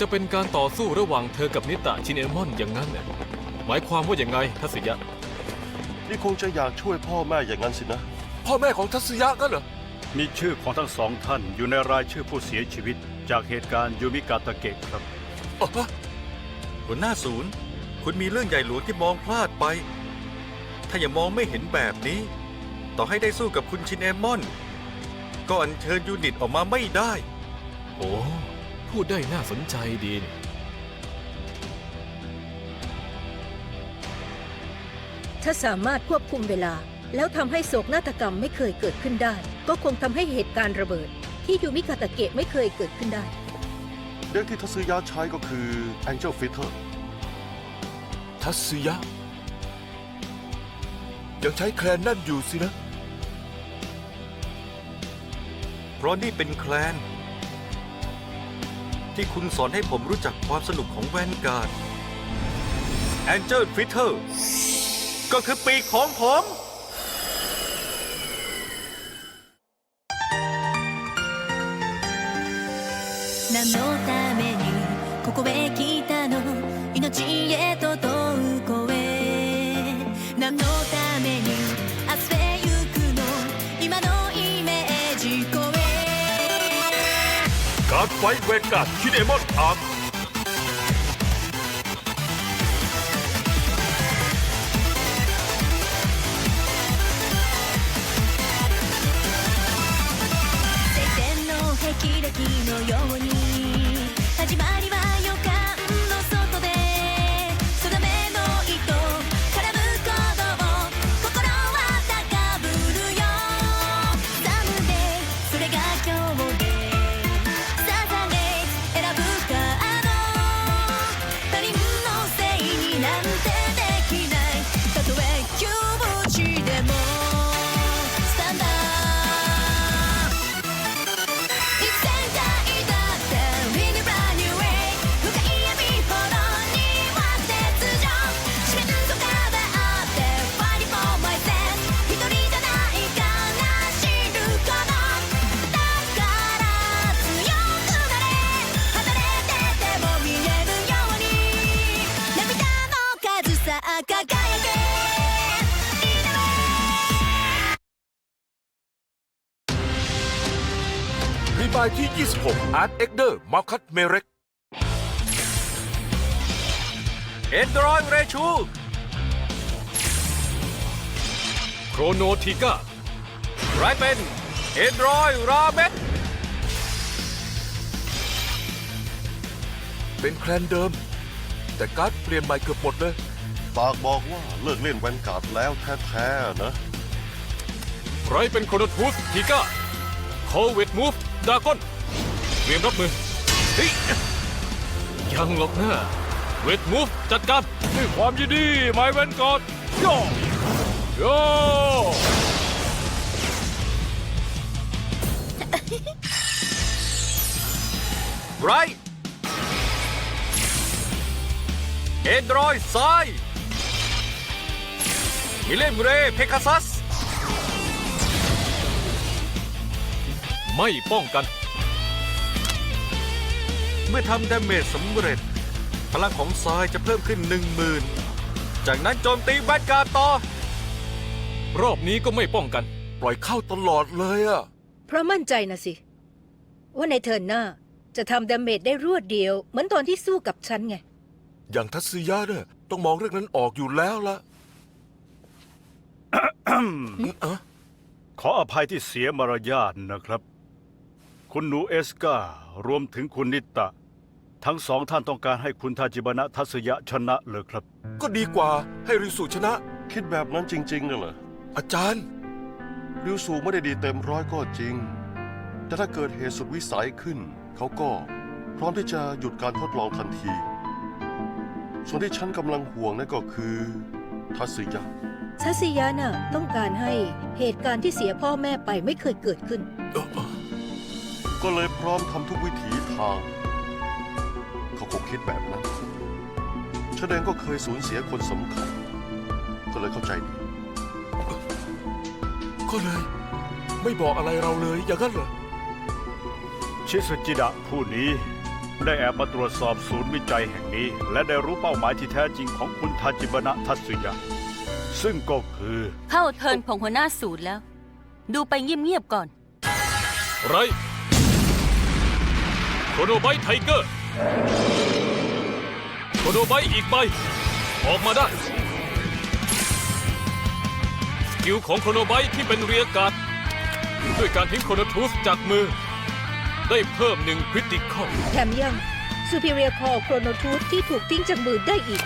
จะเป็นการต่อสู้ระหว่างเธอกับนิตะชินเอมอนอย่างนั้นเนี่ยหมายความว่าอย่างไงทัศยะ นี่คงจะอยากช่วยพ่อแม่อย่างนั้นสินะ พ่อแม่ของทัศยะกันเหรอ มีชื่อของทั้งสองท่านอยู่ในรายชื่อผู้เสียชีวิต จากเหตุการณ์ยูมิกาตะเกะครับอ๋อหัวหน้าศูนย์ คุณมีเรื่องใหญ่หลวงที่มองพลาดไป ถ้ายังมองไม่เห็นแบบนี้ ต่อให้ได้สู้กับคุณชินเอมอน ก็อัญเชิญยูนิตออกมาไม่ได้ โอ้ พูดได้น่าสนใจดีนี่ถ้าสามารถควบคุมเวลา แล้วทำให้โศกนาฏกรรมไม่เคยเกิดขึ้นได้ ก็คงทำให้เหตุการณ์ระเบิด ที่ยูมิกาตะเกะไม่เคยเกิดขึ้นได้เด็กที่ทัศยะใช้ก็คือ Angel Fitter ทัศยะยังใช้แคลนนั่นอยู่สินะ เพราะนี่เป็นแคลน ที่คุณสอนให้ผมรู้จักความสนุกของแวนการ์ดแอนเจิลฟิเตอร์ก็คือปีกของผม ไฟเวกัสคิเดมอนอาร์ 26อาร์ตเอ็กเดอร์มาคัตเมเร็กเอนดรอยเรชูโครโนทิก้าไรเป็นเอนดรอยราเมตเป็นแคลนเดิม แต่การ์ดเปลี่ยนใหม่เกือบหมดเลย ปากบอกว่าเลิกเล่นแวนการ์ดแล้วแท้ๆนะ ใครเป็นโครโนทูสทิก้าโคเวตมูฟดากอน เตรียมรับมือเฮ้ยยังหรอกนะเวทมูฟจัดการด้วยความยินดีไมเวนกอดโยโยไรเอนดรอยซ้ายมิเลนเรเพคาซัส ไม่ป้องกันเมื่อทำดาเมจสำเร็จ พลังของทรายจะเพิ่มขึ้นหนึ่งหมื่นจากนั้นโจมตีแวนการ์ดต่อ รอบนี้ก็ไม่ป้องกัน ปล่อยเข้าตลอดเลยอะเพราะมั่นใจนะสิ ว่าในเทิร์นหน้าจะทำดาเมจได้รวดเดียว เหมือนตอนที่สู้กับฉันไง อย่างทัศยะเนี่ยต้องมองเรื่องนั้นออกอยู่แล้วละเอะขออภัยที่เสียมารยาทนะครับ คุณหนูเอสการวมถึงคุณนิตะ ทั้งสองท่านต้องการให้คุณทาจิบนะทัศยะชนะเลยครับ ก็ดีกว่าให้ริสุชนะ คิดแบบนั้นจริงๆน่ะเหรออาจารย์ ริวสูไม่ได้ดีเต็มร้อยก็จริง แต่ถ้าเกิดเหตุสุดวิสัยขึ้น เขาก็พร้อมที่จะหยุดการทดลองทันที ส่วนที่ฉันกำลังห่วงนั่นก็คือทัศยะ ทัศยะน่ะต้องการให้เหตุการณ์ที่เสียพ่อแม่ไปไม่เคยเกิดขึ้น ก็เลยพร้อมทำทุกวิถีทาง เขาคงคิดแบบนั้นฉันเองก็เคยสูญเสียคนสำคัญ ก็เลยเข้าใจดี ก็เลย ไม่บอกอะไรเราเลยอย่างนั้นเหรอ ชิสุจิดะผู้นี้ ได้แอบมาตรวจสอบศูนย์วิจัยแห่งนี้ และได้รู้เป้าหมายที่แท้จริงของคุณทาจิบนะทัตสึยะ ซึ่งก็คือเข้าเทิร์นของหัวหน้าสูตรแล้ว ดูไปเงียบๆก่อน ไรโคโนไบไทเกอร์ โคโนไบอีกใบ ออกมาได้ สกิลของโคโนไบที่เป็นเรียกการ์ดด้วยการทิ้งโคโนทูสจากมือ ได้เพิ่มหนึ่งคริติคอลแถมยัง Superior Call Chrono t o o t ที่ถูกทิ้งจากมือได้อีก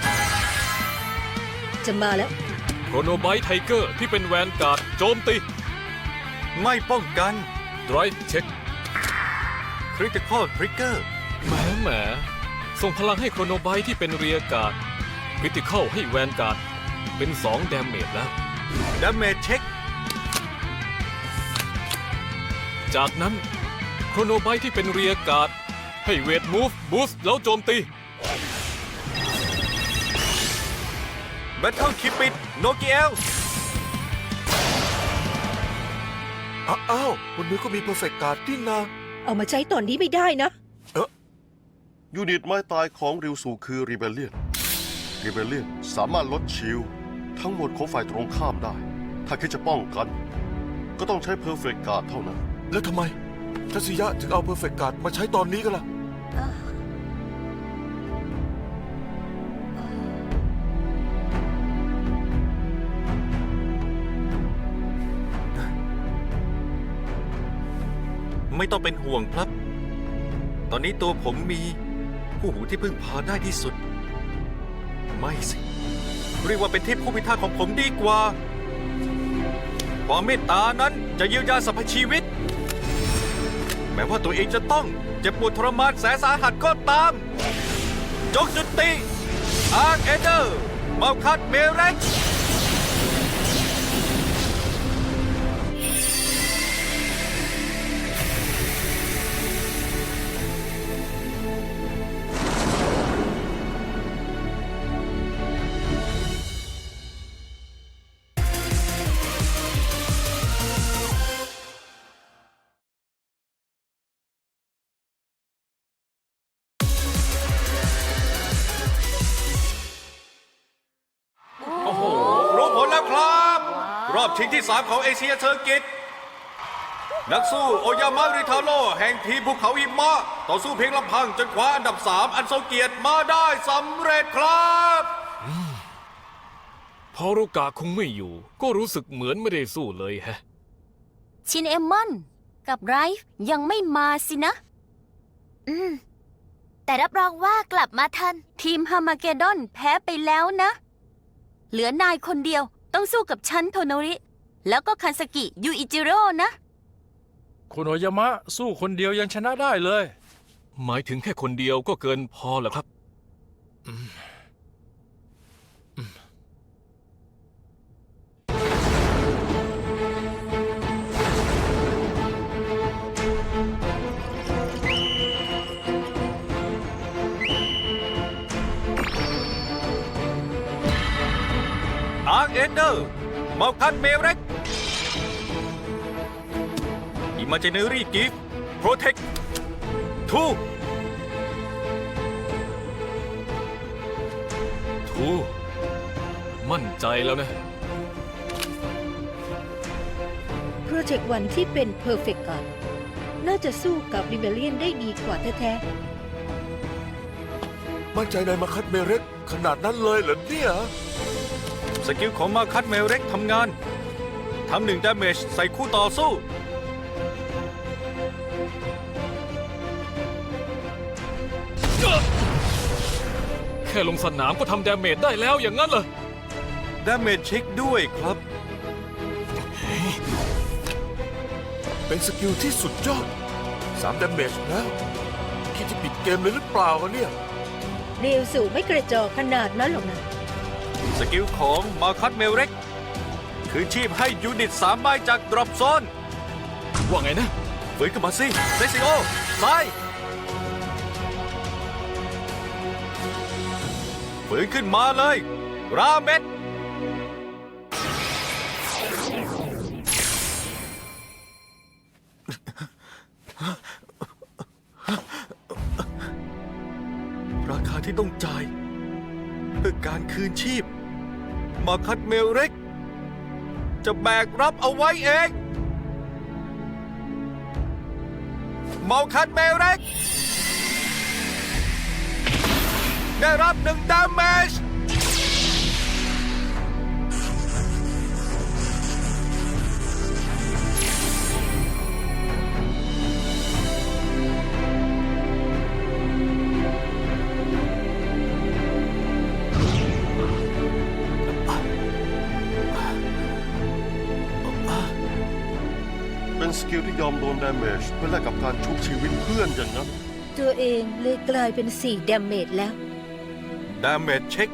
จะมาแล้ว โคโนไบไทเกอร์ที่เป็นแวนการ์ดโจมตีไม่ป้องกัน ไดรฟ์เช็ค Critical Trigger แหมแหมส่งพลังให้โครโนไบต์ที่เป็นเรียการ์ดคริติคอลให้แวนการ์ดเป็น2 d a เมจแล้ว Damage Check จากนั้นโครโนไบต์ที่เป็นเรียการ์ดให้เวทมูฟบูสต์แล้วโจมตี Battle Keep It n o k i e l อ้าวบนมือก็มี Perfect Guard นี่นาเอามาใช้ตอนนี้ไม่ได้นะ ยูนิตไม้ตายของริวสูคือรีเบเลียนรีเบเลียนสามารถลดชิลด์ทั้งหมดของฝ่ายตรงข้ามได้ ถ้าคิดจะป้องกัน ก็ต้องใช้เพอร์เฟกต์การ์ดเท่านั้น แล้วทำไมทัศยะถึงเอา Perfect Guard มาใช้ตอนนี้กันล่ะ ไม่ต้องเป็นห่วงครับ ตอนนี้ตัวผมมี ผู้หูที่พึ่งพาได้ที่สุด ไม่สิ เรียกว่าเป็นเทพผู้พิทักษ์ของผมดีกว่า ความเมตตานั้นจะเยียวยาสรรพชีวิต แม้ว่าตัวเองจะต้องเจ็บปวดทรมานแสนสาหัสก็ตามจกจุติอาร์เอเดอร์เมาคัดเมเร็ก ชิงที่ 3 ของเอเชียเซอร์กิตนักสู้โอยามะริทาโร่แห่งทีมภูเขาหิมะต่อสู้เพียงลำพังจนคว้าอันดับ 3 อันทรงเกียรติมาได้สำเร็จครับพอรุกะคงไม่อยู่ ก็รู้สึกเหมือนไม่ได้สู้เลยแฮะ ชินเอมมอนกับไรฟ์ยังไม่มาสินะ อืม แต่รับรองว่ากลับมาทัน ทีมฮามาเกดอนแพ้ไปแล้วนะ เหลือนายคนเดียวต้องสู้กับฉันโทโนริ แล้วก็คันสกิยูอิจิโร่นะ คุณโอยามะสู้คนเดียวยังชนะได้เลย หมายถึงแค่คนเดียวก็เกินพอแล้วครับ อาร์เอเดอร์เมาคันเมเร็ก อิมาเจเนอรี่กิฟต์โปรเทคทูทูมั่นใจแล้วนะ Project วันที่เป็น Perfect Guard น่าจะสู้กับ Rebellion ได้ดีกว่าแท้มั่นใจในมาคัดเมเร็กขนาดนั้นเลยเหรอเนี่ย สกิลของมาคัตเมเร็กทำงาน ทำหนึ่งดาเมจใส่คู่ต่อสู้ แค่ลงสนามก็ทำดาเมจได้แล้วอย่างนั้นเหรอ ดาเมจเช็คด้วยครับ เป็นสกิลที่สุดยอด3ดาเมจแล้ว คิดจะปิดเกมเลยหรือเปล่ากันเนี่ยๆเร็วสู่ไม่กระจอกขนาดนั้นหรอกนะ สกิลของมาคัตเมเร็ก คือชีพให้ยูนิตสามใบจากดรอปโซนว่าไงนะ ฝืนขึ้นมาสิเซซิโอซ้าย ฝืนขึ้นมาเลย ราเมดราคาที่ต้องจ่าย เพื่อการคืนชีพ มาคัดเมลเร็ก จะแบกรับเอาไว้เองเมาคัดเมลเร็ก ได้รับหนึ่งดาเมจเป็นสกิลที่ยอมโดนดาเมจเพื่อแลกกับการชุบชีวิตเพื่อนอย่างนั้น ตัวเองเลยกลายเป็น4ดาเมจแล้ว ดาเมจเช็ค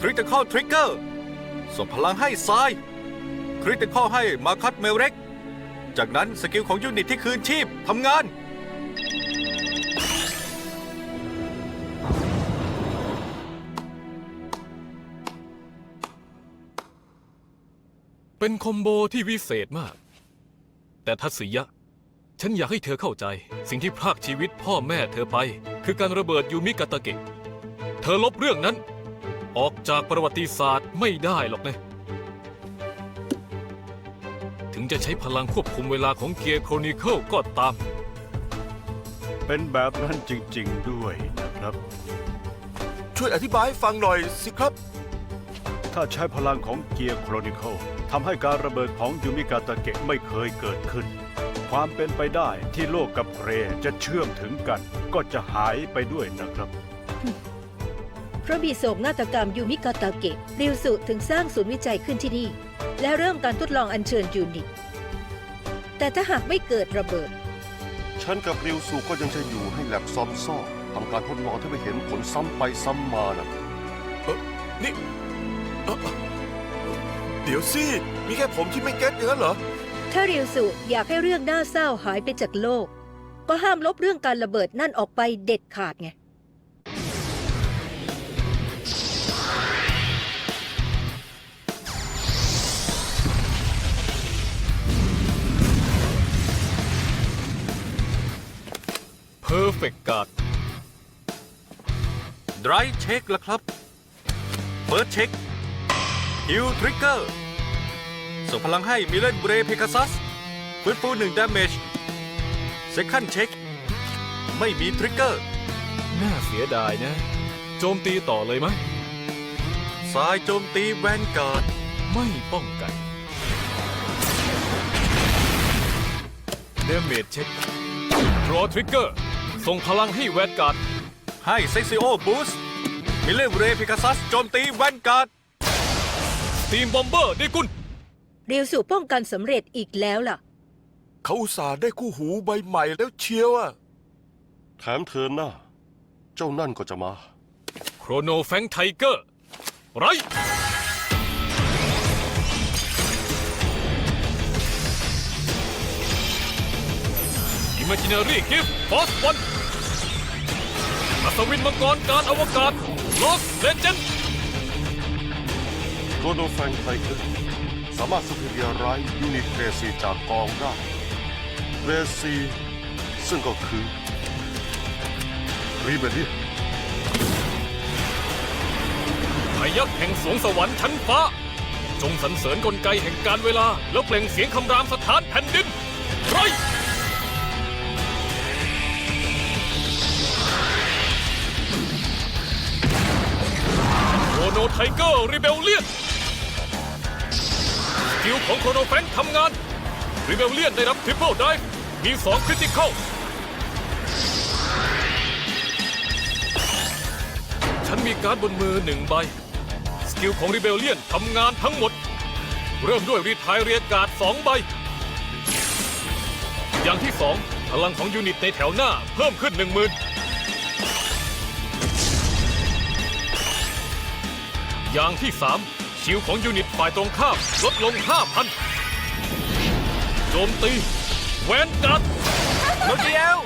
คริติคอลทริกเกอร์ส่งพลังให้ทรายคริติคอลให้มาคัดเมลเร็ก จากนั้นสกิลของยูนิตที่คืนชีพทำงาน เป็นคอมโบที่วิเศษมาก แต่ทัศยะ ฉันอยากให้เธอเข้าใจ สิ่งที่พรากชีวิตพ่อแม่เธอไป คือการระเบิดยูมิกาตะเกะ ธอลบเรื่องนั้น ออกจากประวัติศาสตร์ไม่ได้หรอกนะ ถึงจะใช้พลังควบคุมเวลาของเกียร์โครนิเคิลก็ตาม เป็นแบบนั้นจริง ๆ ด้วยนะครับ ช่วยอธิบายให้ฟังหน่อยสิครับ ถ้าใช้พลังของเกียร์โครนิเคิลทำให้การระเบิดของยูมิกาตะเกะไม่เคยเกิดขึ้น ความเป็นไปได้ที่โลกกับเรจะเชื่อมถึงกัน ก็จะหายไปด้วยนะครับ เพราะมีโศกนาฏกรรมยูมิกาตาเกะริวสุถึงสร้างศูนย์วิจัยขึ้นที่นี่ และเริ่มการทดลองอัญเชิญยูนิต แต่ถ้าหากไม่เกิดระเบิด ฉันกับริวสูก็ยังจะอยู่ให้แลบซ้อมซ่อทำการทดลองที่ไม่เห็นผลซ้ำไปซ้ำมานะนี่เอ่อเดี๋ยวสิ มีแค่ผมที่ไม่เก็ตอย่างนั้นเหรอ ถ้าริวสุอยากให้เรื่องน่าเศร้าหายไปจากโลก ก็ห้ามลบเรื่องการระเบิดนั่นออกไปเด็ดขาดไง Perfect Guard ดรายเช็คแล้วครับ เฟิร์สเช็คฮิวทริกเกอร์ส่งพลังให้มิเลนเบรเพกาซัสฟื้นฟูหนึ่งดาเมจเซคันด์เช็คไม่มีทริกเกอร์น่าเสียดายนะ โจมตีต่อเลยไหมสายโจมตีแวนการ์ดไม่ป้องกันเดเมจเช็ครอทริกเกอร์ ส่งพลังให้แวนการ์ดให้เซ็กซิโอบูสมิเลนเบรเพกาซัสโจมตีแวนการ์ดทีมบอมเบอร์ได้กุลริวสุป้องกันสำเร็จอีกแล้วล่ะ เขาอุตส่าห์ได้คู่หูใบใหม่แล้วเชียวอะแถมเธอหน้า เจ้านั่นก็จะมา โครโนแฟงไทเกอร์ ไร อิม a จิเนอรี่กิฟต์ฟอสวัน อัศวินมังกรการอวกาศลอสเลเจนด์โคโนแฟงไทเกอร์สามารถสุริยาร้ายยูนิตเรซีจากกองได้เรซีซึ่งก็คือรีเบเลียพยักษ์แห่งสวงสวรรค์ชั้นฟ้า จงสรรเสริญกลไกแห่งการเวลา แล้วเปล่งเสียงคำรามสถานแผ่นดินไร ไทเกอร์รีเบลเลียนสกิลของโครโนแฟงทำงานรีเบลเลียนได้รับทริปเปิลไดฟ์มีสองคริติคอลฉันมีการ์ดบนมือหนึ่งใบ สกิลของรีเบลเลียนทำงานทั้งหมด เริ่มด้วยรีทายเรียกาดสองใบ อย่างที่สองพลังของยูนิตในแถวหน้าเพิ่มขึ้นหนึ่งหมื่น อย่างที่สามชิวของยูนิตฝ่ายตรงข้ามลดลง 5,000 โจมตี แวนการ์ดโนเดียว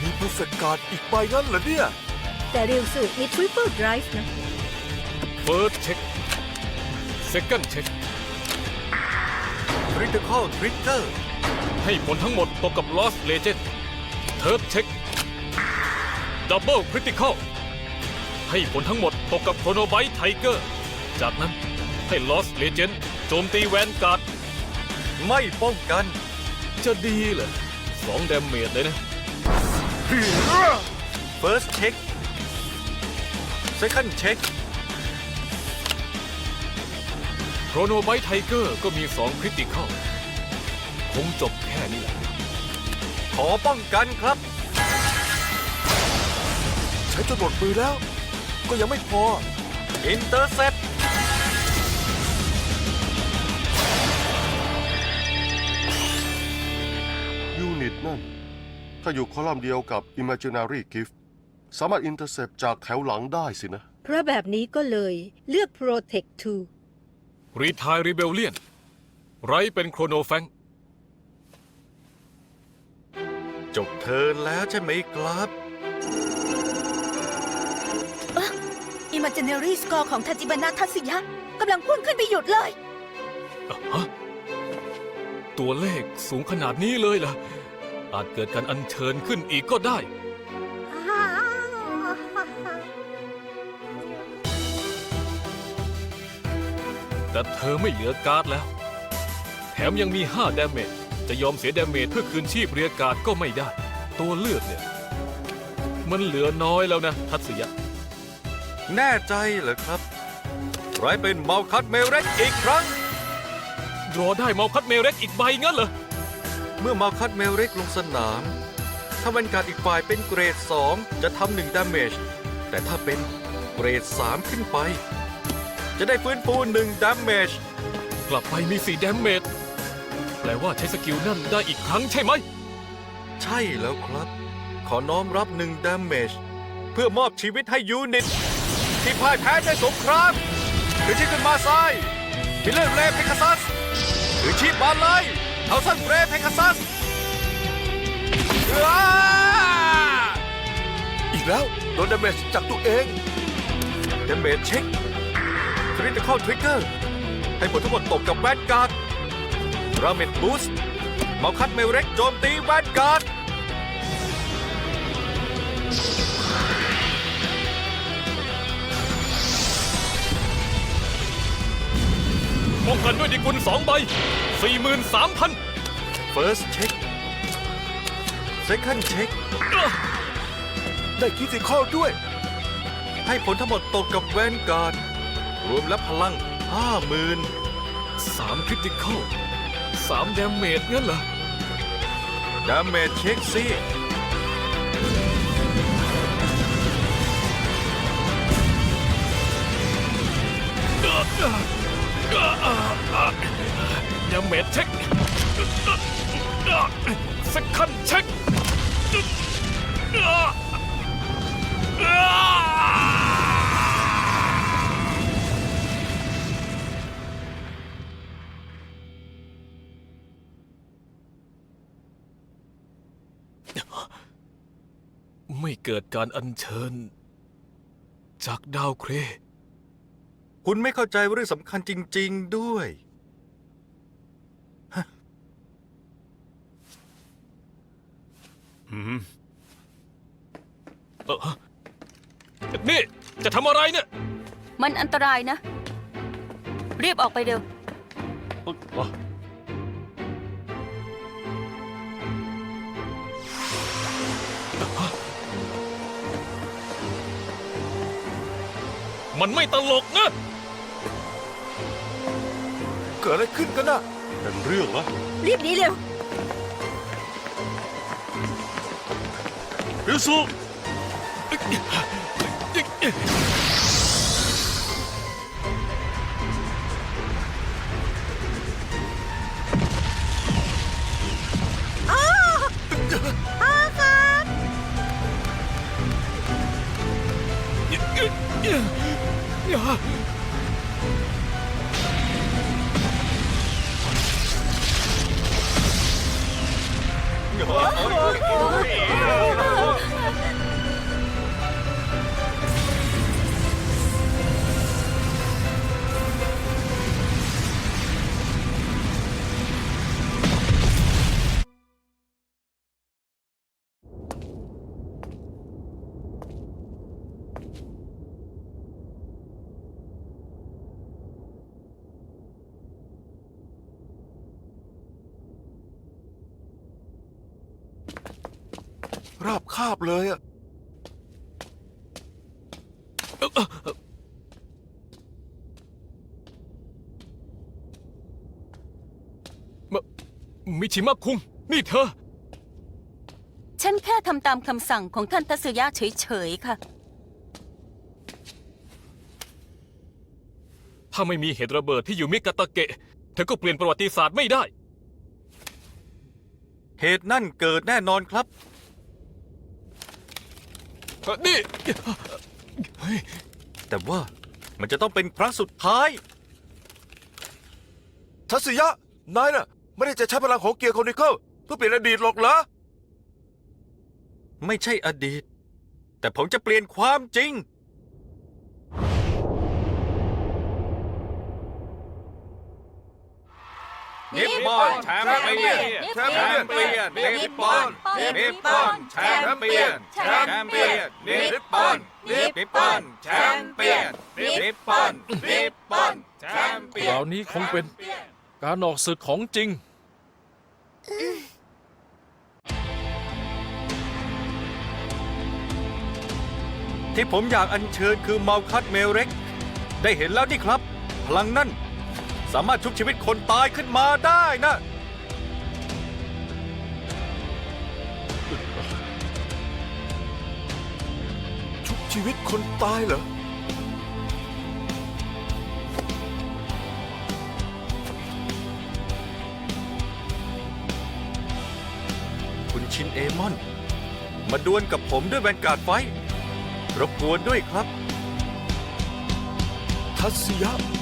มีเพอร์เฟกการ์ดอีกใบงั้นเหรอเนี่ย แต่ริวสุมีทริปเปิลไดรฟ์นะเฟิร์สเช็คเซคันด์เช็คคริติคอลทริกเกอร์ให้ผลทั้งหมดตกกับลอสเลเจนเทิร์ดเช็ค ดับเบิลคริติคอลให้ผลทั้งหมดตกกับโครโนไบต์ไทเกอร์ จากนั้นให้ลอสเลเจนด์โจมตีแวนการ์ดไม่ป้องกัน จะดีเหรอสองแดมเมจเลยนะ First check Second check โครโนไบต์ไทเกอร์ก็มีสองคริติคอลคงจบแค่นี้แหละ ขอป้องกันครับ ใช้จนหมดมือแล้ว ก็ยังไม่พอ Intercept ยูนิตนั่น ถ้าอยู่คอลัมน์เดียวกับ Imaginary Gift สามารถอินเตอร์เซปจากแถวหลังได้สินะ เพราะแบบนี้ก็เลยเลือก Protect 2รีทายรีเบลเลียน ไรเป็นโครโนแฟงจบเทิร์นแล้วใช่ไหมครับ Imaginary Score ของทาจิบานะทัศยะกำลังพุ่งขึ้นไปหยุดเลยฮะตัวเลขสูงขนาดนี้เลยล่ะอาจเกิดการอัญเชิญขึ้นอีกก็ได้ แต่เธอไม่เหลือการ์ดแล้ว แถมยังมี 5 ดาเมจ จะยอมเสียดาเมจเพื่อคืนชีพเรียกการ์ดก็ไม่ได้ ตัวเลือกเนี่ย มันเหลือน้อยแล้วนะ ทัศยะ แน่ใจเหรอครับไรเป็นเมาคัตเมเร็กอีกครั้งรอได้เมาคัดเมเร็กอีกใบงั้นเหรอ เมื่อเมาคัตเมเร็กลงสนาม ถ้าแวนการ์ดอีกฝ่ายเป็นเกรด 2 จะทำหนึ่งดาเมจแต่ถ้าเป็นเกรด 3 ขึ้นไป จะได้ฟื้นฟูหนึ่งดาเมจกลับไปมีสี่ดาเมจแปลว่าใช้สกิลนั่นได้อีกครั้งใช่ไหม ใช่แล้วครับ ขอน้อมรับหนึ่งดาเมจเพื่อมอบชีวิตให้ยูนิต ที่พ่ายแพ้ในสงครามคือที่ขึ้นมาซ้ายมิเลอร์เรย์เพคซัสหรือชีพบาลเลเอาสั้นเรเพคซัสอีกแล้วโดนดาเมจจากตัวเองดาเมจเช็คคริติคอลทริกเกอร์ให้ผลทั้งหมดตกกับแวนการ์ดราเมดบูสต์เมาคัดเมลเร็กโจมตีแวนการ์ด ป้องกันด้วยดีกุลสองใบสี่หมื่นสามพัน First check Second check ได้คิติคอลด้วย ให้ผลทั้งหมดตกกับแวนการ์ด รวมแล้วพลังห้าหมื่นสามคริติคอลสามดาเมจงั้นเหรอ ดาเมจเช็คสิ ดาเมจเช็คสคันเช็คไม่เกิดการอัญเชิญ จากดาวเคราะห์ คุณไม่เข้าใจเรื่องสำคัญจริง ๆ ด้วยเออนี่ จะทำอะไรเนี่ยมันอันตรายนะรีบออกไปเร็วอ๋อมันไม่ตลกนะ เกิดอะไรขึ้นกันน่ะเป็นเรื่องนะรีบหนีเร็ว ริวสุ ราบคาบเลยอะมิชิมะคุง นี่เธอ ฉันแค่ทำตามคำสั่งของท่านทัศยะเฉยๆค่ะ ถ้าไม่มีเหตุระเบิดที่อยู่มิกาตะเกะ เธอก็เปลี่ยนประวัติศาสตร์ไม่ได้ เหตุนั่นเกิดแน่นอนครับ เอ่อนี่แต่ว่ามันจะต้องเป็นครั้งสุดท้าย ทัศยะ นายน่ะ ไม่ได้จะใช้พลังของเกียร์โคนิเคิลเพื่อเปลี่ยนอดีตหรอกเหรอ ไม่ใช่อดีต แต่ผมจะเปลี่ยนความจริง นิปปอนแชมเปี้ยนแชมเปี้ยนนิปปอนนิปปอนแชมเปี้ยนแชมเปี้ยนนิปปอนนิปปอนแชมเปี้ยนนิปปอนนิปปอนแชมเปี้คยนราวนี้คงเป็นการออกศึกของจริงที่ผมอยากอัญเชิญคือมาลคัตเมเร็ก ได้เห็นแล้วนี่ครับ พลังนั่น สามารถชุบชีวิตคนตายขึ้นมาได้นะ ชุบชีวิตคนตายเหรอ คุณชินเอมอน มาดวลกับผมด้วยแวนการ์ดไฟท์รบกวนด้วยครับ ทัศยะ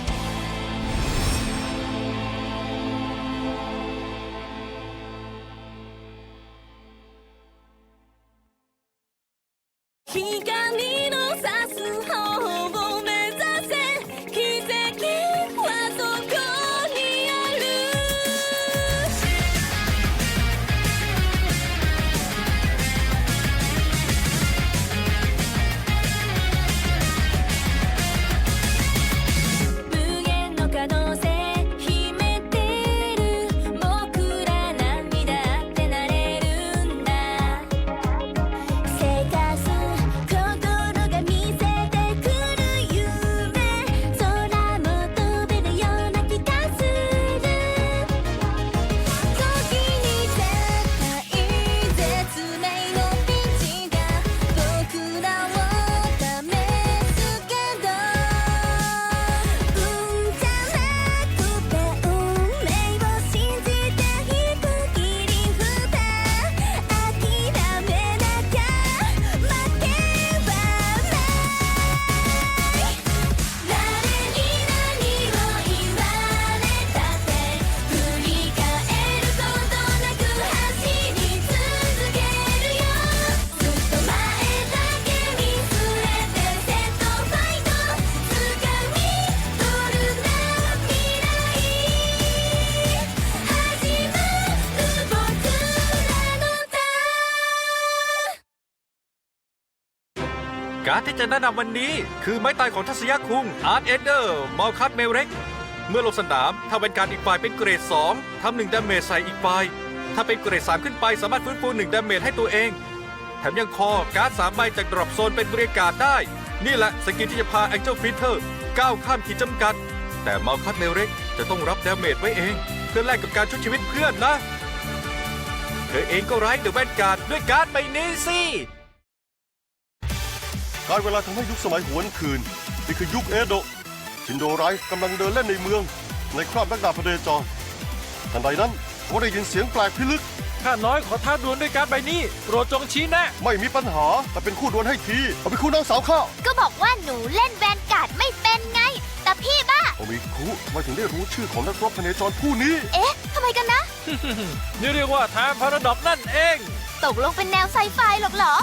ที่จะแนะนำวันนี้ คือไม้ตายของทัศยคุงอาร์ตเอเดอร์มอลคัตเมเร็กเมื่อลงสนาม ถ้าเป็นการอีกฝ่ายเป็นเกรด 2ทำหนึ่งดาเมจใส่อีกฝ่าย ถ้าเป็นเกรด 3 ขึ้นไปสามารถฟื้นฟูหนึ่งดาเมจให้ตัวเอง แถมยังคอการ์ดสามใบจากดรอปโซนเป็นเรียการ์ดได้ นี่แหละสกิลที่จะพาแองเจิลฟิเตอร์ก้าวข้ามขีดจำกัด แต่มอลคัตเมเร็กจะต้องรับดาเมจไว้เอง เพื่อแลกกับการช่วยชีวิตเพื่อนนะเธอเองก็ไร้เดอะแวนการ์ดด้วยการ์ดใบนี้สิ การเวลาทำให้ยุคสมัยหวนคืน นี่คือยุคเอโดะชินโดไรกำลังเดินเล่นในเมือง ในคราบนักดาบพเนจรทันใดนั้นเขาได้ยินเสียงแปลกพิลึก ข้าน้อยขอท้าดวลด้วยการดใบนี้โปรดจงชี้แนะไม่มีปัญหาแต่เป็นคู่ดวลให้ทีเอาไปคู่น้องสาวข้าก็บอกว่าหนูเล่นแวนการ์ดไม่เป็นไง แต่พี่บ้า โอมิคุทำไมถึงได้รู้ชื่อของนักรบพเนจรผู้นี้ เอ๊ะทำไมกันนะ นี่เรียกว่าทางพาราดอกนั่นเอง ตกลงเป็นแนวไซไฟหรอกเหรอ